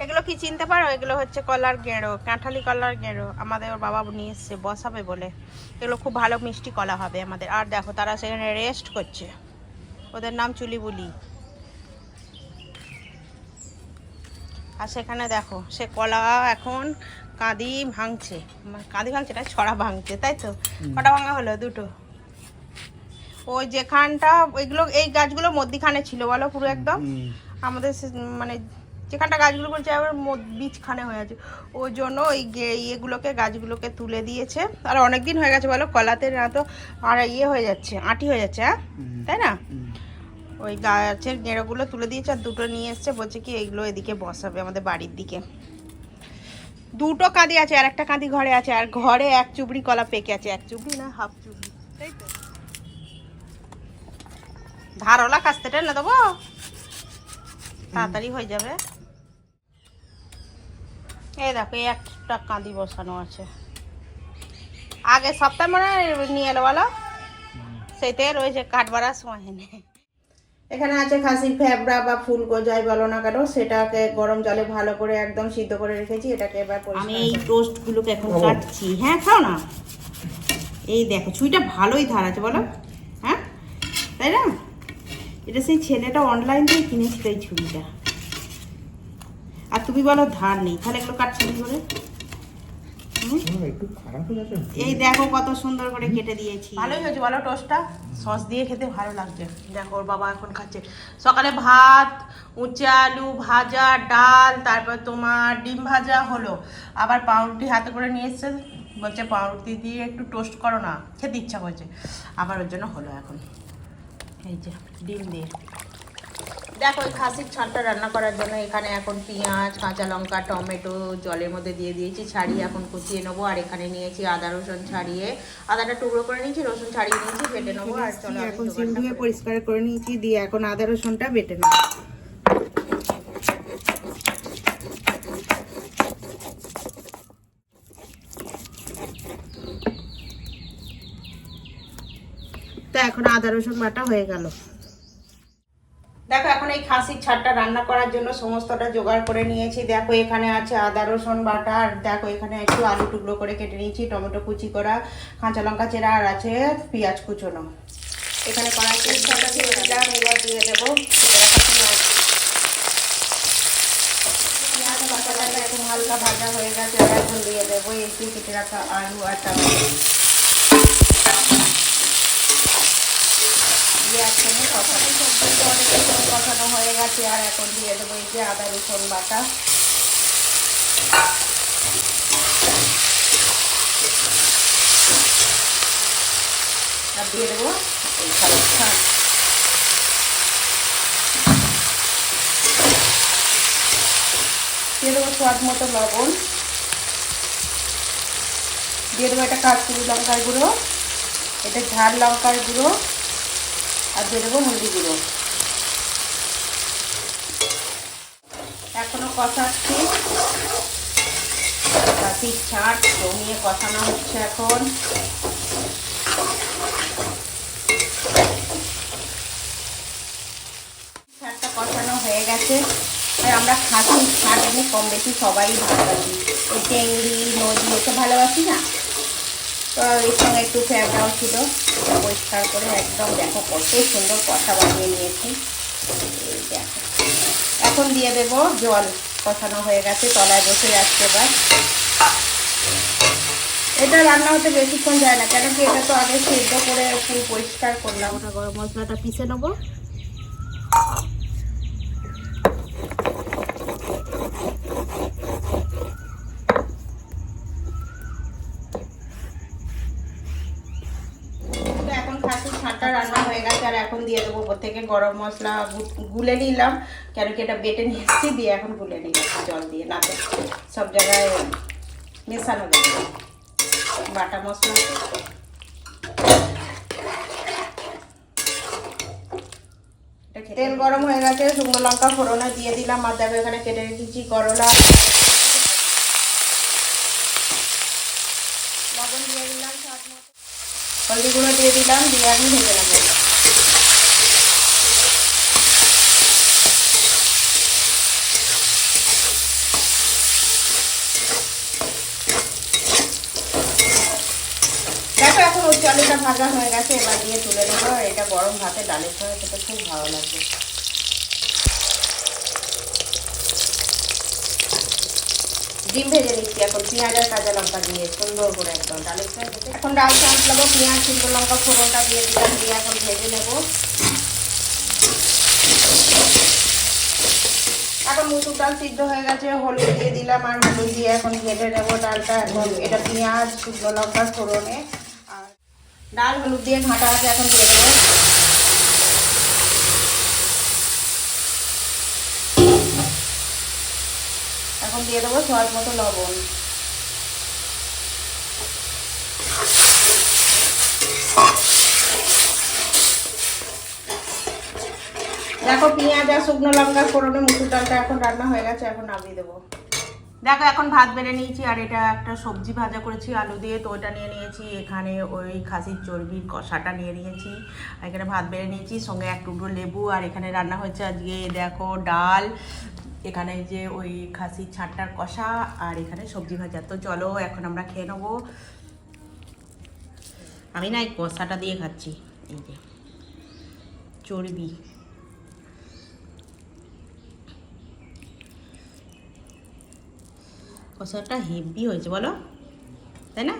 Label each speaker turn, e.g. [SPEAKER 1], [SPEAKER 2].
[SPEAKER 1] এগুলো কি চিনতে পারো? এগুলো হচ্ছে কলার গেঁড়ো কাঁঠালি কলার গেঁড়ো। আমাদের ওর বাবা নিয়ে এসছে বসাবে বলে। এগুলো খুব ভালো মিষ্টি কলা হবে আমাদের। আর দেখো তারা সেখানে রেস্ট করছে। ওদের নাম চুলি বুলি আর সেখানে দেখো সে কলা এখন কাঁদি ভাঙছে। মানে কাঁদি ভাঙছে না ছড়া ভাঙছে তাই তো? কটা ভাঙা হলো? দুটো। ওই যেখানটা এগুলো এই গাছগুলো মধ্যিখানে ছিল বলো পুরো একদম? আমাদের সে- মানে যেখানটা গাছগুলো করছে আবার বীজখানে হয়ে আছে। ওই জন্য ওই ইয়েগুলোকে গাছগুলোকে তুলে দিয়েছে। আর অনেক দিন হয়ে গেছে বলো কলাতে না তো আর ইয়ে হয়ে যাচ্ছে আঁটি হয়ে যাচ্ছে হ্যাঁ? তাই না? ওই গাছের গেঁড়োগুলো তুলে দিয়েছে আর দুটো নিয়ে এসছে বলছে কি এইগুলো এদিকে বসাবে আমাদের বাড়ির দিকে। দুটো কাঁদি আছে আর একটা কাঁদি ঘরে আছে আর ঘরে এক চুবড়ি কলা পেকে আছে এক চুবড়ি না হাফ চুবড়ি তাই তো? ধারওয়ালা কাস্তে টেনে দেবো? তাড়াতাড়ি হয়ে যাবে। এই দেখো এই একটা কাঁদি বসানো আছে। আগে সপ্তাহে মনে নিয়ে এলো বলো? সেইতে রয়েছে কাঠ বাড়ার সময় নেই। এখানে আছে খাসির ফ্যাবড়া বা ফুল যাই বলো না কেন সেটাকে গরম জলে ভালো করে একদম সিদ্ধ করে রেখেছি এটাকে এবার আমি এই টোস্টগুলোকে এখন কাটছি। হ্যাঁ খাও না। এই দেখো ছুঁইটা ভালোই ধার আছে বলো? হ্যাঁ? তাই না? এটা সেই ছেলেটা অনলাইন থেকে কিনেছিল এই ছুরিটা। আর তুমি বলো ধার নেই তাহলে এগুলো কাটছো কি করে? হুম?
[SPEAKER 2] একটু খারাপ গেছে
[SPEAKER 1] এই দেখো কত সুন্দর করে কেটে দিয়েছি। ভালোই হয়েছে বলো টোস্টটা সস দিয়ে খেতে ভালো লাগছে। দেখো ওর বাবা এখন খাচ্ছে। সকালে ভাত উচ্ছে আলু ভাজা ডাল তারপর তোমার ডিম ভাজা হলো। আবার পাউরুটি হাতে করে নিয়ে এসছে বলছে পাউরুটি দিয়ে একটু টোস্ট করো না খেতে ইচ্ছা করছে। আবার ওর জন্য হলো এখন। এই যে ডিম দিয়ে। দেখো ওই খাসির ছাড়টা রান্না করার জন্য এখানে এখন পেঁয়াজ কাঁচা লঙ্কা টমেটো জলের মধ্যে দিয়ে দিয়েছি ছাড়িয়ে এখন কুচিয়ে নেব। আর এখানে নিয়েছি আদা রসুন ছাড়িয়ে আদাটা টুকরো করে নিয়েছি রসুন ছাড়িয়ে নিয়েছি বেটে নেব। আর চলো এখন সিম ধুয়ে পরিষ্কার করে নিয়েছি দিয়ে এখন আদা রসুনটা বেটে নেব। তো এখন আদা রসুন বাটা হয়ে গেল। দেখো, এখন এই খাসির ছাড়টা রান্না করার জন্য সমস্তটা জোগাড় করে নিয়েছি। দেখো, এখানে আছে আদা, রসুন বাটা, আর দেখো, এখানে একটু আলু টুকরো করে কেটে নিয়েছি, টমেটো কুচি করা, কাঁচা লঙ্কা চেরা, আর আছে পেঁয়াজ কুচোনো। এখানে দিয়ে দিয়ে দেবো হালকা ভাজা হয়ে গেছে এখন দিয়ে দেবো যে কেটে রাখা আলু আর টমেটো। দিয়ে অনেকক্ষণ কষানো হয়ে গেছে, আর এখন দিয়ে দেবো এই যে আদা, রসুন বাটা। আর দিয়ে দেবো এই দিয়ে দেবো স্বাদ মতো লবণ। দিয়ে দেবো এটা কাশ্মীরি লঙ্কার গুঁড়ো, এটা ঝাল লঙ্কার গুঁড়ো, আর দিয়ে দেবো হলদি গুঁড়ো। এখনও কষাচ্ছি। কাশির ছাট জমিয়ে কষানো হচ্ছে এখন। ছাটটা কষানো হয়ে গেছে। আর আমরা খাসি ছাট এমনি কম বেশি সবাই ভালোবাসি। ওই টেংরি নদী এসব ভালোবাসি না? তো এর সঙ্গে একটু ফ্যাবটাও ছিল। পরিষ্কার করে একদম দেখো কত সুন্দর কষা বানিয়ে নিয়েছি। দেখো। এখন দিয়ে দেব জল। কষানো হয়ে গেছে, তলায় বসে যাচ্ছে এবার। এটা রান্না হতে বেশিক্ষণ যায় না, কেন কি এটা তো আগে সেদ্ধ করে পুরো পরিষ্কার করলাম। গরম মশলাটা পিষে নেব তো এখন খাসির ছাঁটা রান্না হয়ে গেছে আর এখন দিয়ে দেবো ওপর থেকে গরম মশলা গুলে নিলাম। কেন কি এটা বেটে নিয়ে এসেছি দিয়ে এখন গুলে নিলাম জল দিয়ে। না তো সব জায়গায় মেশানো যাবে বাটা মশলা। তেল গরম হয়ে গেছে শুকনো লঙ্কা ফোড়নে দিয়ে দিলাম। আর দেখো এখানে কেটে রেখেছি করলা। লবণ দিয়ে দিলাম স্বাদ মতো। হলদি গুঁড়ো দিয়ে দিলাম দিয়ে আমি ভেজে নেব। আলুটা ভাজা হয়ে গেছে, এবার দিয়ে তুলে নেব। আর এটা গরম ভাতে ডালের সঙ্গে খেতে খুব ভালো লাগবে ডিম ভেজে নিচ্ছি এখন, পেঁয়াজ আর কাঁচা লঙ্কা দিয়ে, সুন্দর করে একদম ডালের সঙ্গে খেতে। এখন ডাল চাঁচ নেব, পেঁয়াজ, শুকনো লঙ্কা, ফোড়নটা দিয়ে দিলাম, দিয়ে এখন ভেজে নেব। এখন মুসুর ডাল সিদ্ধ হয়ে গেছে, হলুদ দিয়ে দিলাম আর হলুদ দিয়ে এখন ভেজে নেব ডালটা। এখন এটা পেঁয়াজ, শুকনো লঙ্কা, ফোড়নে ডাল, হলুদ দিয়ে ঘাঁটা আছে, এখন দিয়ে দেবো। এখন দিয়ে দেবো স্বাদ মতো লবণ। দেখো পেঁয়াজ আর শুকনো লঙ্কা ফোড়নে মুসুর ডালটা এখন রান্না হয়ে গেছে, এখন নামিয়ে দেবো। দেখো, এখন ভাত বেড়ে নিয়েছি, আর এটা একটা সবজি ভাজা করেছি, আলু দিয়ে তো ওটা নিয়ে নিয়েছি, এখানে ওই খাসির চর্বির কষাটা নিয়ে নিয়েছি এখানে ভাত বেড়ে নিয়েছি, সঙ্গে এক টুকরো লেবু, আর এখানে রান্না হয়েছে আজকে, দেখো, ডাল, এখানে যে ওই খাসির ছাটটার কষা, আর এখানে সবজি ভাজা। তো চলো, এখন আমরা খেয়ে নেব। আমি না এই কষাটা দিয়ে খাচ্ছি, এই যে, চর্বি। কষাটা হেভি হয়েছে বলো। তাই না?